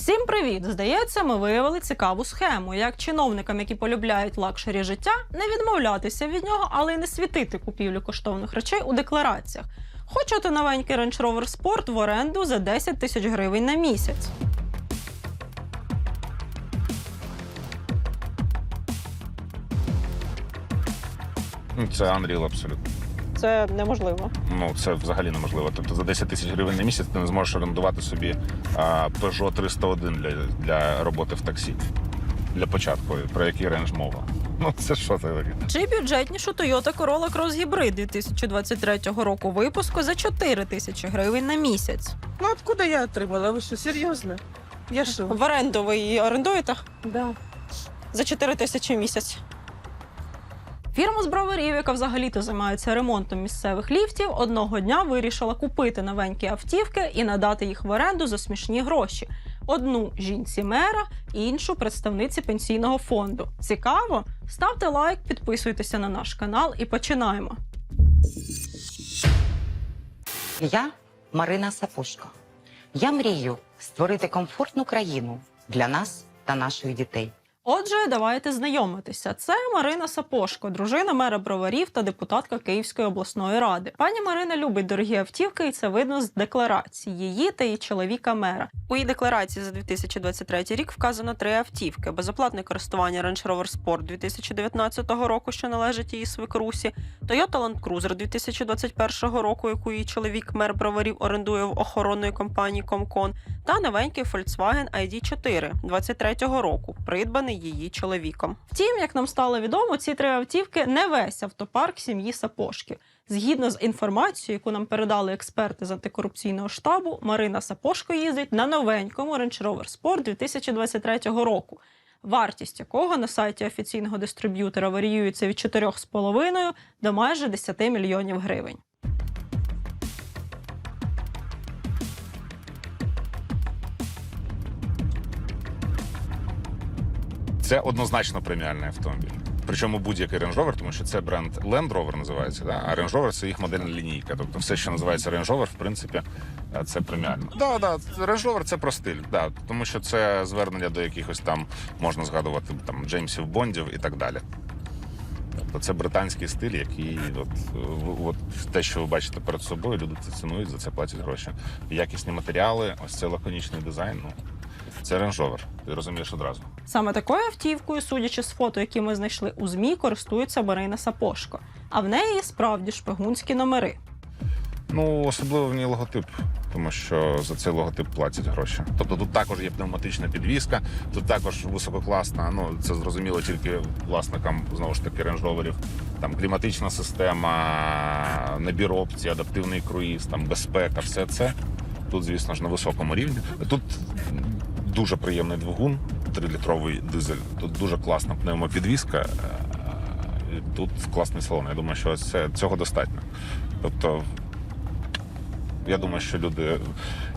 Всім привіт! Здається, ми виявили цікаву схему, як чиновникам, які полюбляють лакшері життя, не відмовлятися від нього, але й не світити купівлю коштовних речей у деклараціях. Хочете новенький Range Rover Sport в оренду за 10 тисяч гривень на місяць. Це Unreal абсолютно. Це неможливо. Ну це взагалі неможливо. Тобто за 10 тисяч гривень на місяць ти не зможеш орендувати собі а, Peugeot 301 для, для роботи в таксі. Для початку, про який рейндж мова. Ну це що це таке? Чи бюджетнішу Toyota Corolla Cross Hybrid 2023 року випуску за 4 тисячі гривень на місяць. Ну откуда я отримала? Ви що, серйозно? Я що? В оренду ви її орендуєте? Да. за 4 тисячі в місяць. Фірма з броварів, яка взагалі-то займається ремонтом місцевих ліфтів, одного дня вирішила купити новенькі автівки і надати їх в оренду за смішні гроші. Одну жінці мера, іншу представниці пенсійного фонду. Цікаво? Ставте лайк, підписуйтеся на наш канал і починаємо. Я Марина Сапушко. Я мрію створити комфортну країну для нас та наших дітей. Отже, давайте знайомитися. Це Марина Сапошко, дружина мера броварів та депутатка Київської обласної ради. Пані Марина любить дорогі автівки, і це видно з декларації її та її чоловіка мера. У її декларації за 2023 рік вказано три автівки: безоплатне користування Range Rover Sport 2019 року, що належить її свекрусі, Toyota Land Cruiser 2021 року, яку її чоловік мер броварів орендує в охоронної компанії Комкон, та новенький Volkswagen ID4 23-го року, придбаний її чоловіком. Втім, як нам стало відомо, ці три автівки не весь автопарк сім'ї Сапошків. Згідно з інформацією, яку нам передали експерти з антикорупційного штабу, Марина Сапошко їздить на новенькому Range Rover Sport 2023 року. Вартість якого на сайті офіційного дистриб'ютора варіюється від 4,5 до майже 10 мільйонів гривень. Це однозначно преміальний автомобіль. Причому будь-який Range Rover, тому що це бренд Land Rover називається, да? а Range Rover – це їх модельна лінійка. Тобто все, що називається Range Rover, в принципі, е, це преміально. Да, да, Range Rover – це про стиль, да, тому що це звернення до якихось там можна згадувати там Джеймсів Бондів і так далі. Тобто це британський стиль, який от, от те, що ви бачите перед собою, люди це цінують, за це платять гроші. Якісні матеріали, ось це лаконічний дизайн. Ну це Range Rover, ти розумієш одразу. Саме такою автівкою, судячи з фото, які ми знайшли у ЗМІ, користується Марина Сапошко. А в неї справді шпигунські номери. Ну, особливо в ній логотип, тому що за цей логотип платять гроші. Тобто тут також є пневматична підвізка, тут також висококласна, ну це зрозуміло тільки власникам знову ж таки рейндж-роверів. Там кліматична система, набір опцій, адаптивний круїз, там безпека, все це. Тут, звісно ж, на високому рівні. Тут дуже приємний двигун, 3-літровий дизель. Тут дуже класна пневмопідвізка. е, Тут класний салон. Я думаю, що це, цього достатньо. Тобто, я думаю, що люди,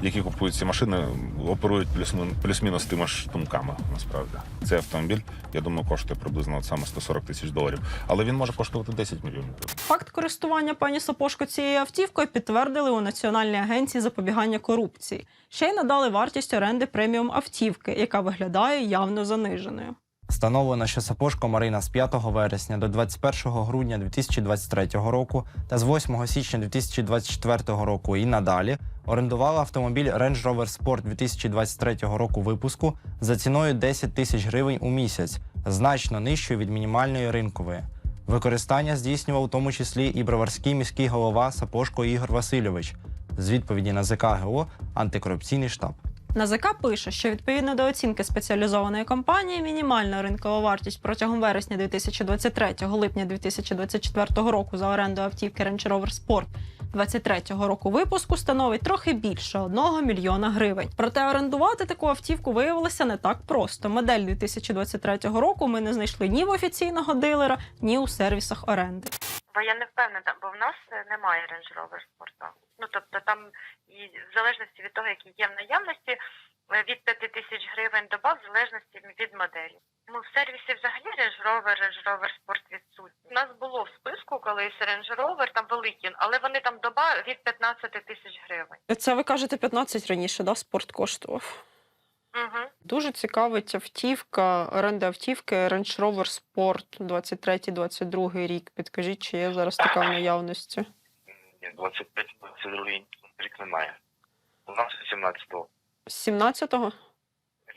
які купують ці машини, оперують плюс-мін- плюс-мінус тими ж думками. Насправді цей автомобіль, я думаю, коштує приблизно саме 140 тисяч доларів, але він може коштувати 10 мільйонів. Факт користування пані Сапошко цією автівкою підтвердили у Національній агенції запобігання корупції. Ще й надали вартість оренди преміум автівки, яка виглядає явно заниженою. Встановлено, що Сапожко Марина з 5 вересня до 21 грудня 2023 року та з 8 січня 2024 року і надалі орендувала автомобіль Range Rover Sport 2023 року випуску за ціною 10 тисяч гривень у місяць, значно нижчою від мінімальної ринкової. Використання здійснював у тому числі і броварський міський голова Сапожко Ігор Васильович з відповіді на ЗК ГО антикорупційний штаб. НАЗК пише, що відповідно до оцінки спеціалізованої компанії, мінімальна ринкова вартість протягом вересня 2023 липня 2024 року за оренду автівки Range Rover Sport 23-го року випуску становить трохи більше 1 мільйона гривень. Проте орендувати таку автівку виявилося не так просто. Модель 2023 року ми не знайшли ні в офіційного дилера, ні у сервісах оренди. Бо я не впевнена, бо в нас немає Range Rover спорту. Ну тобто там і в залежності від того, які є в наявності, е, від 5 тисяч гривень доба, в залежності від моделі. Ну в сервісі взагалі Range Rover, Range Rover Sport відсутні. У нас було в списку колись Range Rover, там великі, але вони там доба від 15 тисяч гривень. Це ви кажете 15 раніше, да? Спорт коштував. Угу. Дуже цікавить автівка, оренда автівки Range Rover Sport 23-22 рік. Підкажіть, чи є зараз така в наявності? Ні, 25-22 рік немає. У нас 17-го. З 17-го?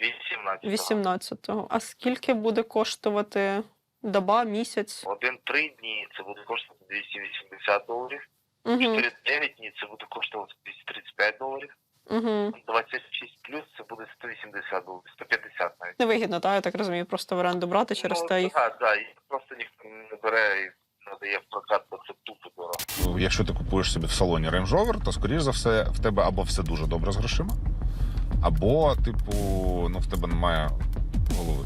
18-го. 18-го. А скільки буде коштувати доба, місяць? Один-три дні це буде коштувати 280 доларів. Угу. 4-9 дні це буде коштувати 235 доларів. Угу. 26 плюс це буде 180 доларів, 150 навіть. Невигідно, так, я так розумію, просто в оренду брати через ну, те їх. Так, так, їх просто ніхто не бере і надає в прокат, бо це тупо дорого. Якщо ти купуєш собі в салоні Range Rover, то скоріш за все в тебе або все дуже добре з грошима, або, типу, ну в тебе немає голови.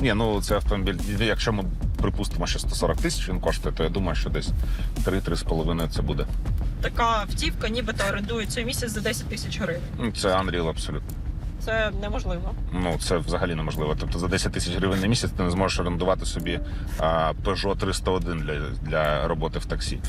Ні, ну це автомобіль. Якщо ми припустимо, що 140 тисяч він коштує, то я думаю, що десь 3-3,5 це буде. Така автівка нібито орендує цей місяць за 10 тисяч гривень. Ну, Це Unreal абсолютно. Це неможливо. Ну це взагалі неможливо. Тобто за 10 тисяч гривень на місяць ти не зможеш орендувати собі а, Peugeot 301 для, для роботи в таксі.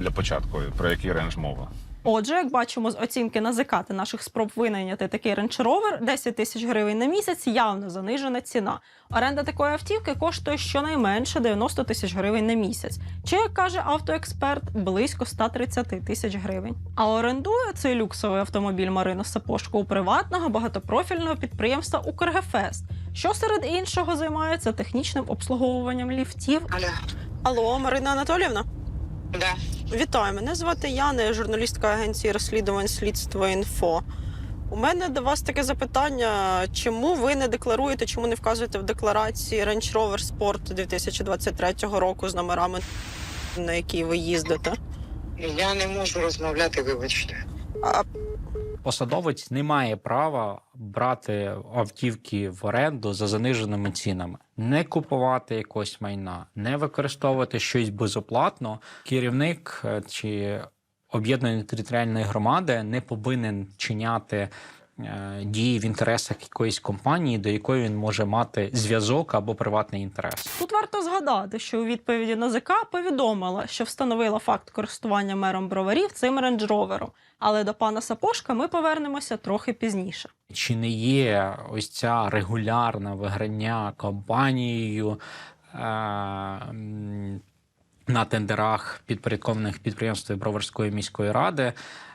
Для початку, про який рейндж мова. Отже, як бачимо з оцінки НАЗК та наших спроб винайняти такий Rover, 10 тисяч гривень на місяць явно занижена ціна. Оренда такої автівки коштує щонайменше 90 тисяч гривень на місяць. Чи, як каже автоексперт, близько 130 тисяч гривень. А орендує цей люксовий автомобіль Марина Сапошко у приватного багатопрофільного підприємства Укргефест, що серед іншого займається технічним обслуговуванням ліфтів. Алло, Алло, Марина Анатоліївна? Да. Вітаю, мене звати Яна, я журналістка агенції розслідувань слідства інфо. У мене до вас таке запитання: чому ви не декларуєте, чому не вказуєте в декларації Range Rover Sport 2023 року з номерами, на які ви їздите? Я не можу розмовляти, вибачте. А Посадовець не має права брати автівки в оренду за заниженими цінами, не купувати якось майна, не використовувати щось безоплатно. Керівник е, чи об'єднаної територіальної громади не повинен чиняти дії в інтересах якоїсь компанії, до якої він може мати зв'язок або приватний інтерес. Тут варто згадати, що у відповіді НАЗК повідомила, що встановила факт користування мером броварів цим рейндж-ровером. Але до пана Сапошка ми повернемося трохи пізніше. Чи не є ось ця регулярна виграння компанією е, на тендерах підпорядкованих підприємстві Броварської міської ради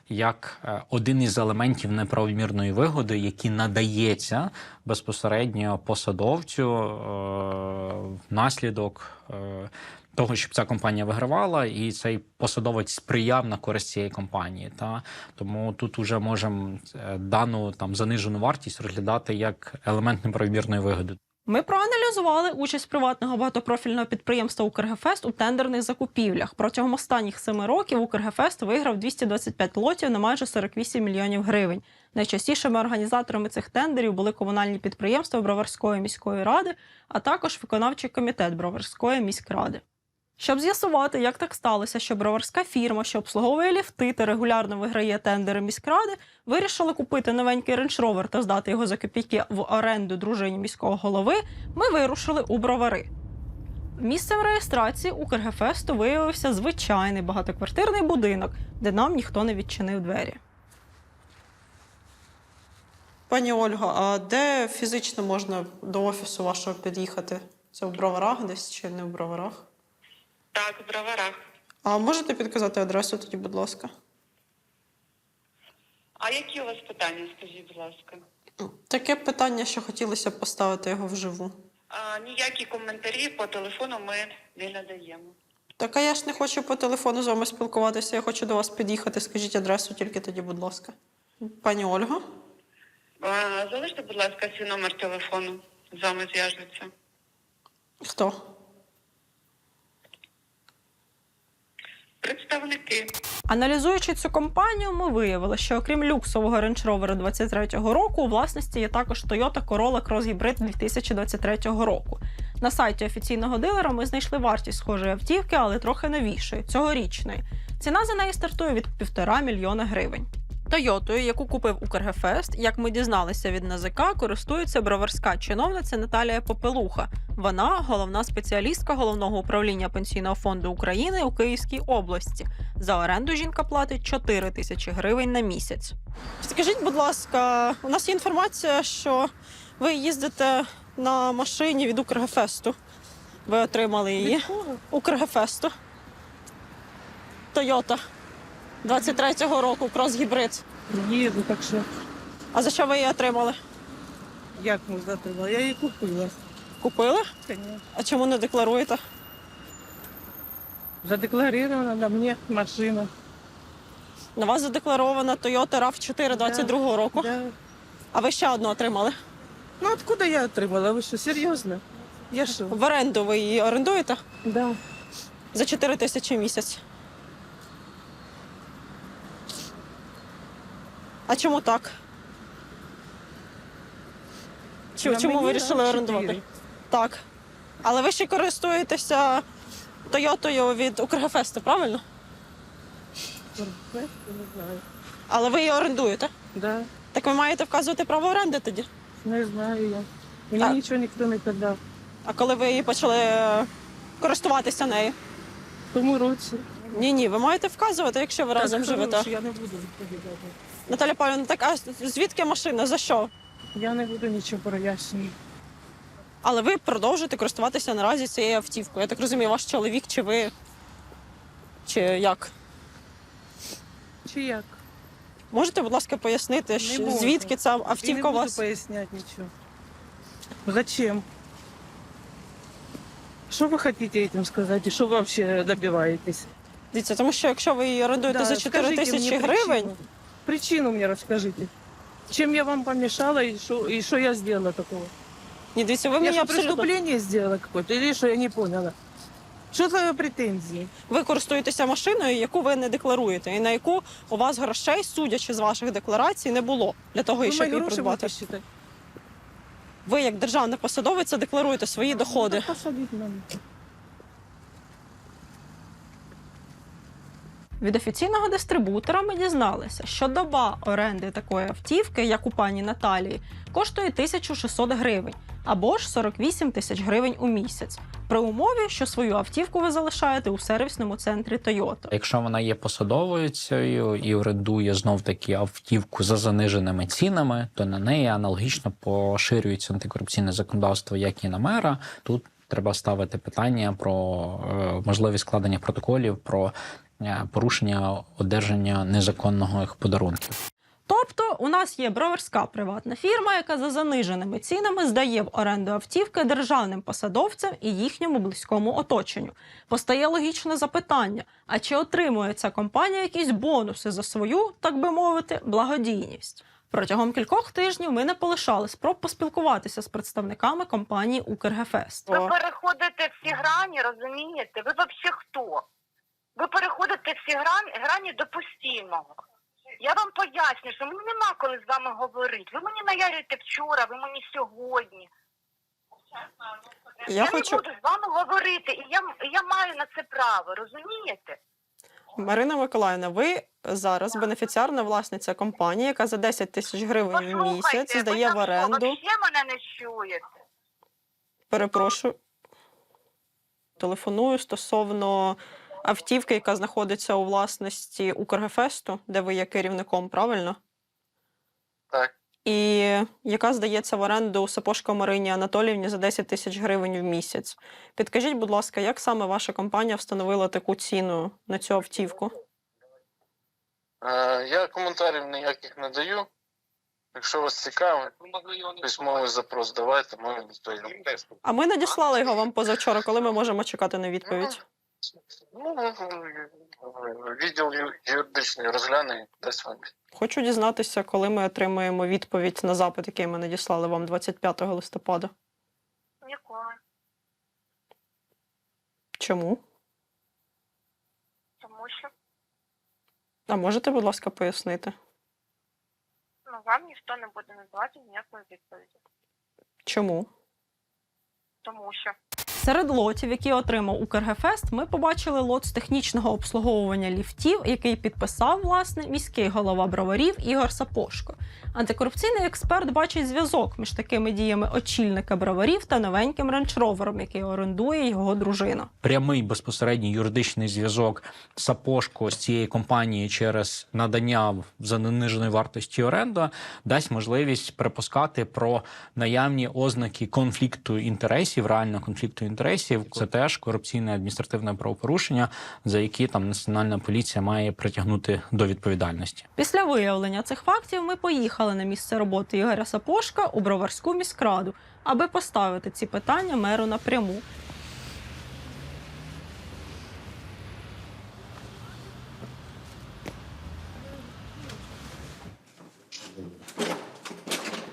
як е, один із елементів неправомірної вигоди, який надається безпосередньо посадовцю е, внаслідок е, того, щоб ця компанія вигравала, і цей посадовець сприяв на користь цієї компанії. Та тому тут уже можемо дану там занижену вартість розглядати як елемент неправомірної вигоди. Ми проаналізували участь приватного багатопрофільного підприємства Укргефест у тендерних закупівлях. Протягом останніх семи років Укргефест виграв 225 лотів на майже 48 мільйонів гривень. Найчастішими організаторами цих тендерів були комунальні підприємства Броварської міської ради, а також виконавчий комітет Броварської міськради. Щоб з'ясувати, як так сталося, що броварська фірма, що обслуговує ліфти та регулярно виграє тендери міськради, вирішили купити новенький Rover та здати його за копійки в оренду дружині міського голови, ми вирушили у бровари. Місцем реєстрації Укргефесту виявився звичайний багатоквартирний будинок, де нам ніхто не відчинив двері. пані Ольга, а де фізично можна до офісу вашого під'їхати? Це в броварах десь чи не в броварах? Так, в броварах. А можете підказати адресу тоді, будь ласка? А які у вас питання, скажіть, будь ласка? Таке питання, що хотілося б поставити його вживу. А, ніякі коментарі по телефону ми не надаємо. Так, а я ж не хочу по телефону з вами спілкуватися, я хочу до вас під'їхати. Скажіть адресу тільки тоді, будь ласка. Пані Ольга? А, залиште, будь ласка, свій номер телефону. З вами зв'яжуться. Хто? Представники. Аналізуючи цю компанію, ми виявили, що окрім люксового Range Rover 23-го року, у власності є також Toyota Corolla Cross Hybrid 2023 року. На сайті офіційного дилера ми знайшли вартість схожої автівки, але трохи новішої, цьогорічної. Ціна за неї стартує від півтора мільйона гривень. Тойотою, яку купив Укргефест, як ми дізналися від НАЗК, користується броварська чиновниця Наталія Попелуха. Вона головна спеціалістка головного управління пенсійного фонду України у Київській області. За оренду жінка платить 4 тисячі гривень на місяць. Скажіть, будь ласка, у нас є інформація, що ви їздите на машині від Укргефесту. Ви отримали її. Від кого? Укргефесту. Тойота 23-го року крос-гібрид. Їду, так що А за що ви її отримали? як ми затримали? Я її купила. Купили? Конечно. А чому не декларуєте? Задекларирована на мені машина. На вас задекларована Toyota RAV4 22-го року. Да. А ви ще одну отримали. Ну откуда я отримала? Ви що, серйозно? Я що? В оренду ви її орендуєте Да. за 4 тисячі в місяць. А чому так? Чу- На чому ви мені вирішили RAV4. орендувати? Так. Але ви ще користуєтеся Тойотою від Укргефесту, правильно? Не знаю. Але ви її орендуєте. Да. Так ви маєте вказувати право оренди тоді. Не знаю я. Мені А- нічого ніхто не казав. А коли ви її почали е, користуватися нею? В тому році. Ні, ні, ви маєте вказувати, якщо ви разом живете. Я не буду відповідати. Наталя Павлівна, так а звідки машина? За що? Я не буду нічого прояснювати. Але ви продовжуєте користуватися наразі цією автівкою. Я так розумію, ваш чоловік чи ви. Чи як? Чи як? Можете, будь ласка, пояснити, що- можу. звідки ця Я не автівка у буду вас? пояснять ничего. Зачем? Что вы хотите этим сказать и что вы вообще добиваетесь? Дивіться, тому що якщо ви її орендуєте Да, за 4 скажите тисячі мне гривень, Причину. причину мне расскажите. Чем я вам помешала и что, и что я сделала такого? ні, дивіться, ви я мені что, абсолютно преступление сделала какое-то или что, я не поняла. Что за претензии? ви користуєтеся машиною, яку ви не декларуєте, і на яку у вас грошей, судячи з ваших декларацій, не було для того, Вы щоб мои її гроши придбати. будете считать? Ви, як державна посадовиця, декларуєте свої доходи. Ну, так посадить надо. Від офіційного дистрибутора ми дізналися, що доба оренди такої автівки, як у пані Наталії, коштує 1600 гривень або ж 48 тисяч гривень у місяць, при умові, що свою автівку ви залишаєте у сервісному центрі Toyota. Якщо вона є посадовицею і орендує знов таки автівку за заниженими цінами, то на неї аналогічно поширюється антикорупційне законодавство, як і на мера. Тут треба ставити питання про е, можливість складення протоколів про е, порушення одержання незаконного подарунків. Тобто, у нас є броварська приватна фірма, яка за заниженими цінами здає в оренду автівки державним посадовцям і їхньому близькому оточенню. Постає логічне запитання: а чи отримує ця компанія якісь бонуси за свою, так би мовити, благодійність? Протягом кількох тижнів ми не полишали спроб поспілкуватися з представниками компанії Укргефест. Ви переходите всі грані, розумієте? Ви взагалі хто? Ви переходите всі грані, грані допустимого. Я вам поясню, що мені нема коли з вами говорити. Ви мені наярюєте вчора, ви мені сьогодні. Я Я, хочу, не буду з вами говорити, і я, і я маю на це право, розумієте? Марина Миколаївна, ви зараз бенефіціарна власниця компанії, яка за 10 тисяч гривень в місяць ви здає там в що, оренду. вообще мене не чуєте. Перепрошую. Телефоную стосовно автівки, яка знаходиться у власності Укргефесту, де ви є керівником, правильно? Так. І яка здається в оренду Сапожко Марині Анатоліївні за 10 тисяч гривень в місяць. Підкажіть, будь ласка, як саме ваша компанія встановила таку ціну на цю автівку? Е, я коментарів ніяких не даю. Якщо вас цікавить, письмовий запрос давайте, ми відповімо. А ми надіслали його вам позавчора, коли ми можемо чекати на відповідь. Ну, відділ юридичний розгляне і дасть вам. Хочу дізнатися, коли ми отримаємо відповідь на запит, який ми надіслали вам 25 листопада. Ніколи. Чому? Тому що А можете, будь ласка, пояснити? ну, вам ніхто не буде надавати ніякої відповіді. Чому? Тому що Серед лотів, які отримав Укргефест, ми побачили лот з технічного обслуговування ліфтів, який підписав власне міський голова броварів Ігор Сапошко. Антикорупційний експерт бачить зв'язок між такими діями очільника броварів та новеньким рейндж-ровером, який орендує його дружина. прямий безпосередній юридичний зв'язок Сапошко з цієї компанії через надання за нениженої вартості оренда дасть можливість припускати про наявні ознаки конфлікту інтересів, реального конфлікту інтересів. Це теж корупційне адміністративне правопорушення, за які там національна поліція має притягнути до відповідальності. Після виявлення цих фактів ми поїхали на місце роботи Ігоря Сапошка у Броварську міськраду, аби поставити ці питання меру напряму.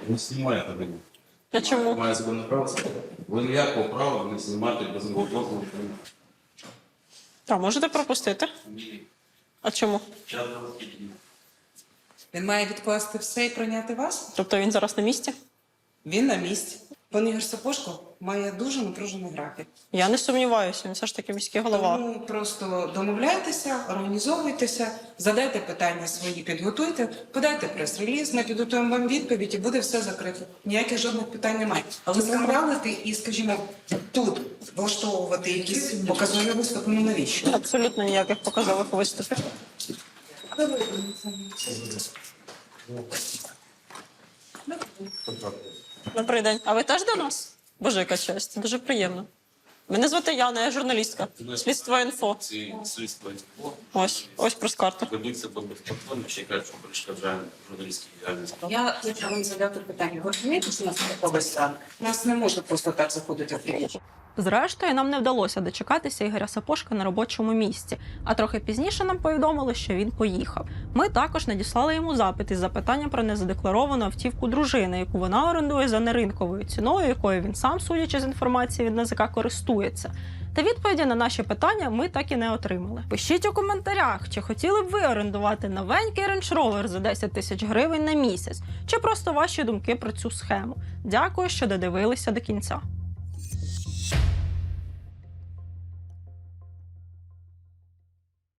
Не знімайте мене. А чому? Має законне право. Ви ніякого права не знімати без мого дозволу. Та можете пропустити? Ні. А чому? Зараз. Він має відкласти все і прийняти вас. Тобто він зараз на місці? Він на місці. Пан Ігор Сапошко має дуже напружений графік. Я не сумніваюся, він все ж таки міський голова. Тому просто домовляйтеся, організовуйтеся, задайте питання свої, підготуйте, подайте прес-реліз, ми підготуємо вам відповідь і буде все закрито. Ніяких жодних питань немає. Але скандалити і, скажімо, тут влаштовувати якісь показові виступи, ну навіщо? Абсолютно ніяких показових виступів. Добрий день. А ви теж до нас? Боже, яка честь. Дуже приємно. Мене звати Яна, я журналістка. Слідство інфо. Слідство інфо. Ось, ось прес-карта. ведуться по платформі, ще кажуть, що перешкоджає журналістській діяльності. Я хочу вам задати питання. Ви розумієте, що у нас такого У Нас не можна просто так заходити в приміщення. Зрештою, нам не вдалося дочекатися Ігоря Сапошка на робочому місці. А трохи пізніше нам повідомили, що він поїхав. Ми також надіслали йому запит із запитанням про незадекларовану автівку дружини, яку вона орендує за неринковою ціною, якою він сам, судячи з інформації від НАЗК, користується. Та відповіді на наші питання ми так і не отримали. Пишіть у коментарях, чи хотіли б ви орендувати новенький Range Rover за 10 тисяч гривень на місяць, чи просто ваші думки про цю схему. Дякую, що додивилися до кінця.